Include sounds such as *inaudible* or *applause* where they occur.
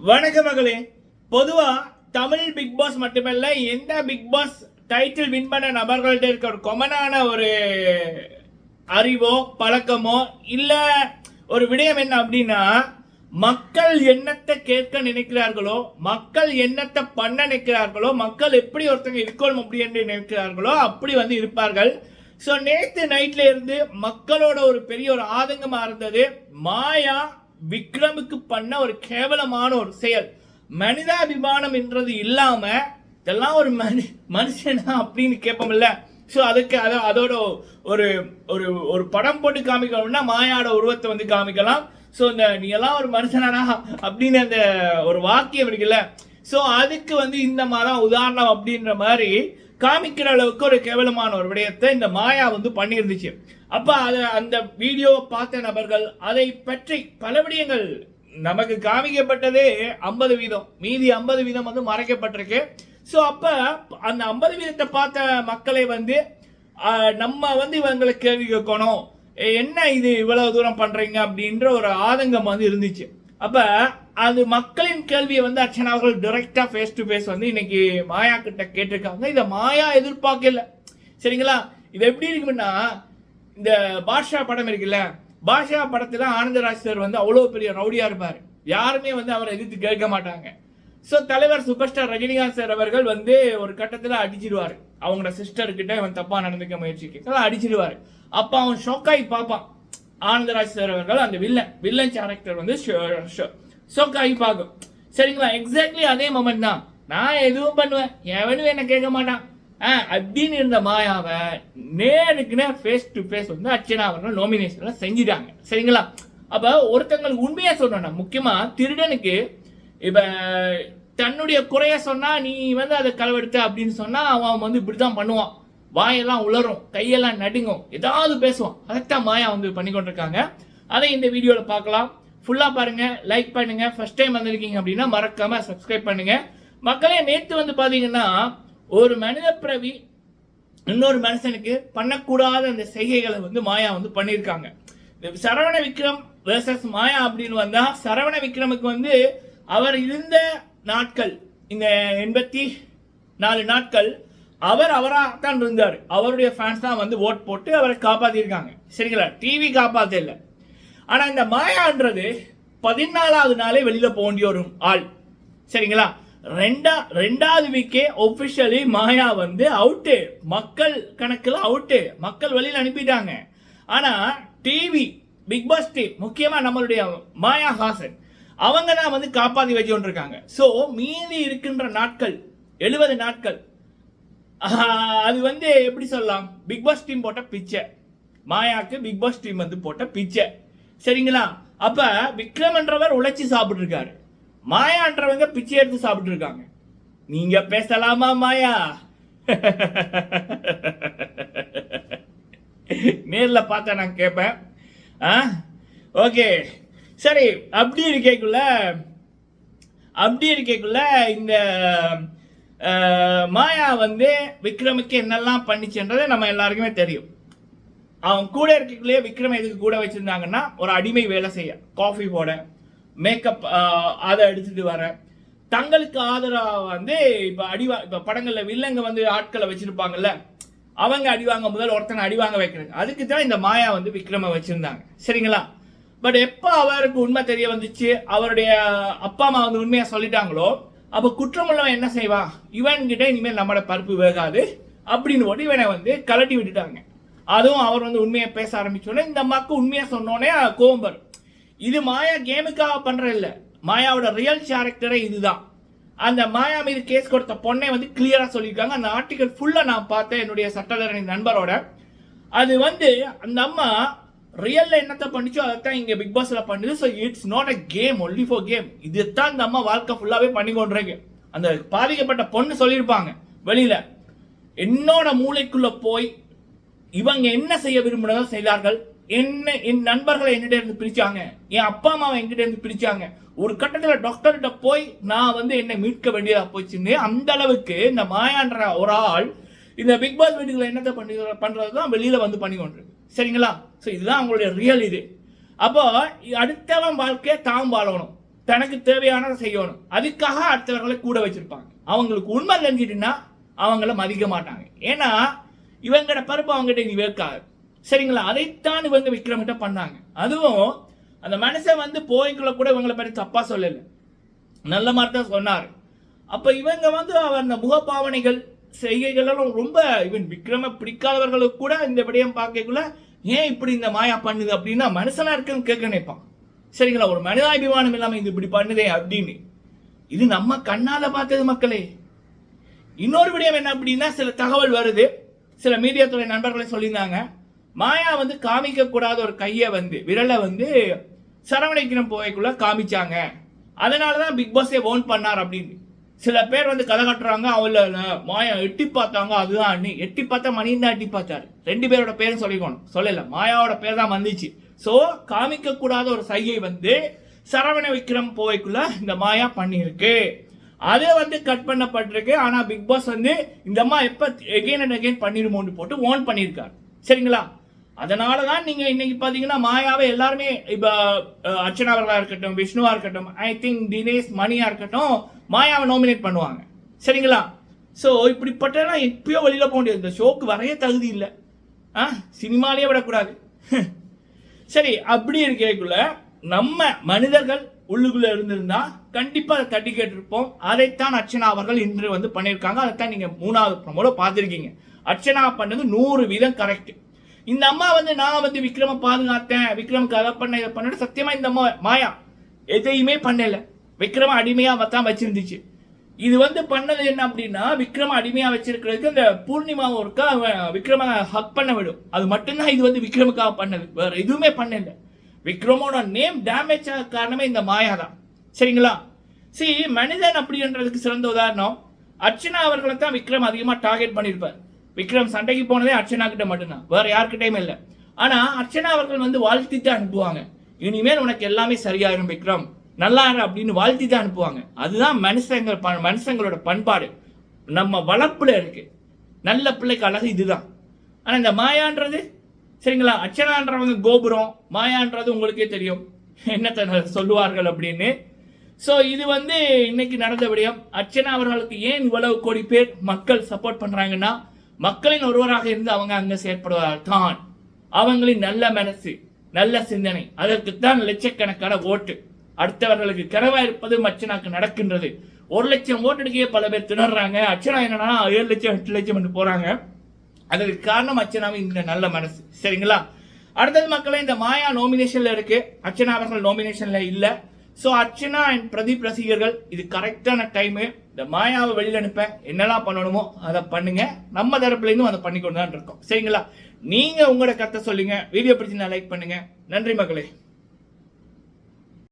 வணக்க மகளே. பொதுவா தமிழ் பிக் பாஸ் மட்டுமல்ல எந்த பிக் பாஸ் டைட்டில் வின் பண்ண நபர்கள்ட்ட இருக்க ஒரு கொமனான ஒரு அறிவோ பழக்கமோ இல்ல ஒரு விடயம் என்ன அப்படின்னா மக்கள் என்னத்தை கேட்க நினைக்கிறார்களோ மக்கள் என்னத்தை பண்ண நினைக்கிறார்களோ மக்கள் எப்படி ஒருத்தங்க இருக்கணும் அப்படி என்று நினைக்கிறார்களோ அப்படி வந்து இருப்பார்கள். ஸோ நேற்று நைட்ல இருந்து மக்களோட ஒரு பெரிய ஒரு ஆதங்கமா இருந்தது. மாயா விக்ரமுக்கு பண்ண ஒரு கேவலமான ஒரு செயல். மனிதாபிமானம் என்றது இல்லாம இதெல்லாம் ஒரு மனு மனுஷனா அப்படின்னு கேட்போம்ல. ஸோ அதுக்கு அத அதோட ஒரு ஒரு ஒரு படம் போட்டு காமிக்கணும்னா மாயாவோட உருவத்தை வந்து காமிக்கலாம். ஸோ இந்த நீ எல்லாம் ஒரு மனுஷனானா அப்படின்னு அந்த ஒரு வாக்கியம் இருக்குல்ல. ஸோ அதுக்கு வந்து இந்த மாதிரி உதாரணம் அப்படின்ற மாதிரி காமிக்கிற அளவுக்கு ஒரு கேவலமான ஒரு விடயத்தை இந்த மாயா வந்து பண்ணியிருந்துச்சு. அப்ப அதை அந்த வீடியோ பார்த்த நபர்கள் அதை பற்றி பல விடயங்கள். நமக்கு காமிக்கப்பட்டதே ஐம்பது வீதம். மீதி ஐம்பது வீதம் வந்து மறைக்கப்பட்டிருக்கு. ஸோ அப்போ அந்த ஐம்பது வீதத்தை பார்த்த மக்களை வந்து நம்ம வந்து இவங்களை கேள்வி கேட்கணும். என்ன இது இவ்வளவு தூரம் பண்ணுறீங்க அப்படின்ற ஒரு ஆதங்கம் வந்து இருந்துச்சு. அப்போ அது மக்களின் கேள்வியை வந்து அர்ச்சனா அவர்கள் டைரக்டா ஃபேஸ் டு ஃபேஸ் வந்து இன்னைக்கு மாயா கிட்ட கேட்டிருக்காங்க. இதை மாயா எதிர்பார்க்கல. சரிங்களா? இது எப்படி இருக்குன்னா இந்த பாஷா படம் இருக்குல்ல பாஷா படத்தில் ஆனந்தராஜ் சார் வந்து அவ்வளோ பெரிய ரவுடியாக இருப்பார். யாருமே வந்து அவரை எதிர்த்து கேட்க மாட்டாங்க. ஸோ தலைவர் சூப்பர் ஸ்டார் ரஜினிகாந்த் சார் அவர்கள் வந்து ஒரு கட்டத்தில் அடிச்சிடுவார் அவங்களோட சிஸ்டர்கிட்ட அவன் இவன் தப்பா நடந்துக்க முயற்சிக்கு. அடிச்சிடுவார் அப்போ அவன் ஷோக்காகி பார்ப்பான். ஆனந்தராஜ் சார் அவர்கள் அந்த வில்லன் வில்லன் கேரக்டர் வந்து ஷோக்காகி பார்க்கும். சரிங்களா? எக்ஸாக்ட்லி அதே மொமெண்ட் தான். நான் எதுவும் பண்ணுவேன். எவனும் என்ன கேட்க மாட்டான். அப்படின்னு இருந்த மாயாவை நேருக்கு நேர் ஃபேஸ் டு ஃபேஸ் வந்து அர்ச்சனா அவர்கள் நாமினேஷன்லாம் செஞ்சிட்டாங்க. சரிங்களா? அப்போ ஒருத்தங்களுக்கு உண்மையாக சொல்லணும்னா முக்கியமாக திருடனுக்கு இப்போ தன்னுடைய குறைய சொன்னால் நீ வந்து அதை களவெடுத்த அப்படின்னு சொன்னால் அவன் வந்து இப்படிதான் பண்ணுவான். வாயெல்லாம் உளரும் கையெல்லாம் நடுங்கும். ஏதாவது பேசுவான். அதைத்தான் மாயா வந்து பண்ணி கொண்டிருக்காங்க. அதை இந்த வீடியோவில் பார்க்கலாம். ஃபுல்லாக பாருங்கள் லைக் பண்ணுங்கள் ஃபஸ்ட் டைம் வந்திருக்கீங்க அப்படின்னா மறக்காமல் சப்ஸ்கிரைப் பண்ணுங்கள் மக்களே நேற்று வந்து பார்த்தீங்கன்னா ஒரு மனித பிறவி இன்னொரு மனுஷனுக்கு பண்ணக்கூடாத அந்த செய்கைகளை வந்து மாயா வந்து பண்ணியிருக்காங்க. இந்த சரவண விக்ரம் வேர்சஸ் மாயா அப்படின்னு வந்தால் சரவண விக்ரமுக்கு வந்து அவர் இருந்த நாட்கள் இந்த எண்பத்தி நாலு நாட்கள் அவர் அவராக தான் இருந்தார். அவருடைய ஃபேன்ஸ் தான் வந்து ஓட் போட்டு அவரை காப்பாற்றியிருக்காங்க சரிங்களா? டிவி காப்பாற்ற இல்லை ஆனால் இந்த மாயான்றது பதினாலாவது நாளே வெளியில் போக வேண்டிய ஒரு ஆள். சரிங்களா? ரெண்டா ரெண்டாவது வீக்கே ஒஃபிஷியலி மாயா வந்து அவுட்டு மக்கள் கணக்கில் அவுட்டு மக்கள் வழியில் அனுப்பிட்டாங்க. ஆனால் டிவி பிக் பாஸ் டீம் முக்கியமாக நம்மளுடைய மாயா ஹாசன் அவங்க தான் வந்து காப்பாற்றி வச்சு கொண்டிருக்காங்க ஸோ மீதி இருக்கின்ற நாட்கள் எழுபது நாட்கள் அது வந்து எப்படி சொல்லலாம்? பிக் பாஸ் டீம் போட்ட பிச்சை. மாயாவுக்கு பிக் பாஸ் டீம் வந்து போட்ட பிச்சை. சரிங்களா? அப்போ விக்ரம்ன்றவர் உழைச்சி சாப்பிட்ருக்காரு மாயான்றவங்க பிச்சை எடுத்து சாப்பிட்டு இருக்காங்க. நீங்க பேசலாமா மாயா? நேர்ல பார்த்தா நான் கேட்பேன். ஆ? ஓகே. சரி அப்படி இருக்கேக்குள்ள அப்படி இருக்கக்குள்ள இந்த மாயா வந்து விக்ரமுக்கு என்னெல்லாம் பண்ணிச்சுன்றதை நம்ம எல்லாருக்குமே தெரியும். அவன் கூட இருக்கக்குள்ளேயே விக்ரம் எதுக்கு கூட வச்சுருந்தாங்கன்னா ஒரு அடிமை வேலை செய்ய. காஃபி போட. மேக்கப் அதை எடுத்துட்டு வர. தங்களுக்கு ஆதரவாக வந்து இப்போ அடிவா இப்போ படங்களில் வில்லங்க வந்து ஆட்களை வச்சுருப்பாங்கல்ல அவங்க அடிவாங்க முதல் ஒருத்தனை அடிவாங்க வைக்கிறாங்க அதுக்கு தான் இந்த மாயா வந்து விக்ரமை வச்சுருந்தாங்க. சரிங்களா? பட் எப்போ அவருக்கு உண்மை தெரிய வந்துச்சு அவருடைய அப்பா அம்மா வந்து உண்மையாக சொல்லிட்டாங்களோ அப்போ குற்றமுள்ளவன் என்ன செய்வான்? இவன்கிட்ட இனிமேல் நம்மளோட பருப்பு வேகாது அப்படின்னு போட்டு இவனை வந்து கலட்டி விட்டுட்டாங்க. அதுவும் அவர் வந்து உண்மையை பேச ஆரம்பிச்சோடனே இந்த அம்மாவுக்கு உண்மையை சொன்னோடனே கோவம் வரும். இது மாயா கேமுக்காக பண்ணுற இல்லை. மாயாவோட ரியல் கேரக்டரே இதுதான். அந்த மாயா மீது கேஸ் கொடுத்த பொண்ணை வந்து கிளியராக சொல்லியிருக்காங்க. அந்த ஆர்டிகல் ஃபுல்லாக நான் பார்த்தேன் என்னுடைய சட்டத்தரணி நண்பரோட. அது வந்து அந்த அம்மா ரியல்ல என்னத்தை பண்ணிச்சோ அதைத்தான் இங்கே பிக் பாஸ்ல பண்ணுது. So it's not a game only for game இதுதான் இந்த அம்மா வாழ்க்கை ஃபுல்லாகவே பண்ணி கொண்டிருக்கு. அந்த பாதிக்கப்பட்ட பொண்ணு சொல்லியிருப்பாங்க வெளியில. என்னோட மூளைக்குள்ள போய் இவங்க என்ன செய்ய விரும்பினதோ செய்தார்கள். என்ன என் நண்பர்களை என்கிட்ட இருந்து பிரிச்சாங்க? என் அப்பா அம்மாவை என்கிட்ட இருந்து பிரிச்சாங்க? ஒரு கட்டத்தில் டாக்டர்கிட்ட போய் நான் வந்து என்னை மீட்க வேண்டியதா போச்சுன்னு அந்த அளவுக்கு இந்த மாயான்ற ஒரு ஆள் இந்த பிக் பாஸ் வீட்டுக்குள்ள என்னத்தை பண்ணி பண்றது தான் வெளியில வந்து பண்ணி கொண்டிருக்கு சரிங்களா? ஸோ இதுதான் அவங்களுடைய ரியல் இது. அப்போ அடுத்தவன் வாழ்க்கையை தாம் வாழணும். தனக்கு தேவையானதை செய்யணும். அதுக்காக அடுத்தவர்களை கூட வச்சிருப்பாங்க. அவங்களுக்கு உண்மை தெரிஞ்சிட்டுன்னா அவங்கள மதிக்க மாட்டாங்க. ஏன்னா இவங்களோட பருப்பு அவங்ககிட்ட இங்கே வேர்க்காது. சரிங்களா? அதைத்தான் இவங்க விக்ரமிட்ட பண்ணாங்க. அதுவும் அந்த மனுஷன் வந்து போய்க்குள்ள கூட இவங்களை பற்றி தப்பா சொல்லலை. நல்ல மாதிரி தான் சொன்னார். அப்ப இவங்க வந்து அவர் அந்த முகபாவனைகள் செய்கைகளெல்லாம் ரொம்ப இவன் விக்ரம பிடிக்காதவர்களுக்கு கூட இந்த விடயம் பார்க்கக்குள்ள ஏன் இப்படி இந்த மாயா பண்ணுது அப்படின்னா மனுஷனா இருக்குன்னு கேட்க நினைப்பான். சரிங்களா? ஒரு மனிதாபிமானம் இல்லாம இது இப்படி பண்ணுதே அப்படின்னு. இது நம்ம கண்ணால பார்த்தது மக்களே. இன்னொரு விடயம் என்ன அப்படின்னா சில தகவல் வருது. சில மீடியா துறை நண்பர்களே சொல்லியிருந்தாங்க. மாயா வந்து காமிக்க கூடாத ஒரு கையை வந்து விரலை வந்து சரவணைக்கிறம் போய்க்குள்ள காமிச்சாங்க. அதனால தான் பிக் பாஸே ஓன் பண்ணார் அப்படின்னு. சில பேர் வந்து கதை கட்டுறாங்க அவள மாயா எட்டி பார்த்தாங்க அதுதான் அண்ணி. எட்டி பார்த்தா மணியும் தான் எட்டி பார்த்தாரு. ரெண்டு பேரோட பேரும் சொல்லிக்கணும். சொல்லல மாயாவோட பேர் தான் வந்துச்சு. ஸோ காமிக்க கூடாத ஒரு சையை வந்து சரவண விக்ரம் போய்க்குள்ள இந்த மாயா பண்ணியிருக்கு. அது வந்து கட் பண்ணப்பட்டிருக்கு. ஆனால் பிக் பாஸ் வந்து இந்த அம்மா எப்போ எகெயின் அண்ட் எகைன் பண்ணிடுமோன்னு போட்டு ஓன் பண்ணியிருக்காரு. சரிங்களா? அதனால தான் நீங்க இன்னைக்கு பாத்தீங்கன்னா மாயாவை எல்லாருமே இப்போ அஹ், அர்ச்சனா இருக்கட்டும் விஷ்ணுவா இருக்கட்டும் ஐ திங்க் தினேஷ் மணியா இருக்கட்டும் மாயாவை நாமினேட் பண்ணுவாங்க. சரிங்களா? ஸோ இப்படிப்பட்டலாம் எப்பயோ வெளியில போக முடியாது இந்த ஷோக்கு வரைய தகுதி இல்லை. ஆ? சினிமாலேயே விடக்கூடாது. *laughs* சரி அப்படி இருக்கக்குள்ள நம்ம மனிதர்கள் உள்ளுக்குள்ள இருந்திருந்தா கண்டிப்பா அதை தட்டி கேட்டிருப்போம். அதைத்தான் அர்ச்சனா அவர்கள் இன்று வந்து பண்ணியிருக்காங்க. அதைத்தான் நீங்க மூணாவது ப்ரோமோல பார்த்துருக்கீங்க. அர்ச்சனா பண்ணது நூறு வீதம் கரெக்ட் இந்த அம்மா வந்து நான் வந்து விக்ரம பாதுகாத்தேன். விக்ரமுக்கு அதை பண்ண இதை பண்ண சத்தியமா இந்த அம்மா மாயா எதையுமே பண்ணல. விக்ரம அடிமையா தான் வச்சிருந்துச்சு. இது வந்து பண்ணது என்ன அப்படின்னா விக்ரம அடிமையா வச்சிருக்கிறதுக்கு இந்த பூர்ணிமா ஒருக்கா அவன் விக்ரம ஹக் பண்ண விடும். அது மட்டும்தான் இது வந்து விக்ரமுக்காக பண்ணது. வேற எதுவுமே பண்ணல. விக்ரமோட நேம் டேமேஜ் ஆக காரணமே இந்த மாயா தான். சரிங்களா? சரி மனிதன் அப்படின்றதுக்கு சிறந்த உதாரணம் அர்ச்சனா அவர்களை தான் விக்ரம் அதிகமாக டார்கெட் பண்ணியிருப்பார். விக்ரம் சண்டைக்கு போனதே அர்ச்சனா கிட்ட மட்டும்தான். வேற யார்கிட்டயுமே இல்லை. ஆனா அர்ச்சனா அவர்கள் வந்து வாழ்த்தி தான் அனுப்புவாங்க. இனிமேல் உனக்கு எல்லாமே சரியாயிரும் விக்ரம். நல்லா அப்படின்னு வாழ்த்தி தான் அனுப்புவாங்க. அதுதான் மனுஷங்க மனுஷங்களோட பண்பாடு. நம்ம வளர்ப்புல இருக்கு. நல்ல பிள்ளைக்கு அழகு இதுதான். ஆனா இந்த மாயான்றது சரிங்களா? அர்ச்சனான்றவங்க கோபுரம் மாயான்றது உங்களுக்கே தெரியும். என்னத்த சொல்லுவார்கள் அப்படின்னு. ஸோ இது வந்து இன்னைக்கு நடந்த விடயம். அர்ச்சனா அவர்களுக்கு ஏன் இவ்வளவு கோடி பேர் மக்கள் சப்போர்ட் பண்றாங்கன்னா மக்களின் ஒருவராக இருந்து அவங்க அங்கே செயற்படுவார்கள். தான். அவங்களின் நல்ல மனசு நல்ல சிந்தனை அதற்குத்தான் லட்சக்கணக்கான ஓட்டு. அடுத்தவர்களுக்கு கனவா இருப்பது மச்சனாக்கு நடக்கின்றது. ஒரு லட்சம் ஓட்டுக்கே பல பேர் திணறாங்க. அர்ச்சனா என்னன்னா ஏழு லட்சம் எட்டு லட்சம் என்று போறாங்க. அதற்கு காரணம் அர்ச்சனாவின் இந்த நல்ல மனசு. சரிங்களா? அடுத்தது மக்களே இந்த மாயா நோமினேஷன்ல இருக்கு. அர்ச்சனா அவர்கள் நோமினேஷன்ல இல்ல. சோ அர்ச்சனா அண்ட் பிரதீப் ரசிகர்கள் இது கரெக்டான டைமு இந்த மாயாவை வெளியில் அனுப்ப என்னெல்லாம் பண்ணணுமோ அதை பண்ணுங்க. நம்ம தரப்புலேருந்தும் அதை பண்ணி கொண்டு தான் இருக்கோம். சரிங்களா? நீங்கள் உங்களோட கத்தை சொல்லுங்க. வீடியோ பிடிச்சிருந்தா லைக் பண்ணுங்க. நன்றி மகளே.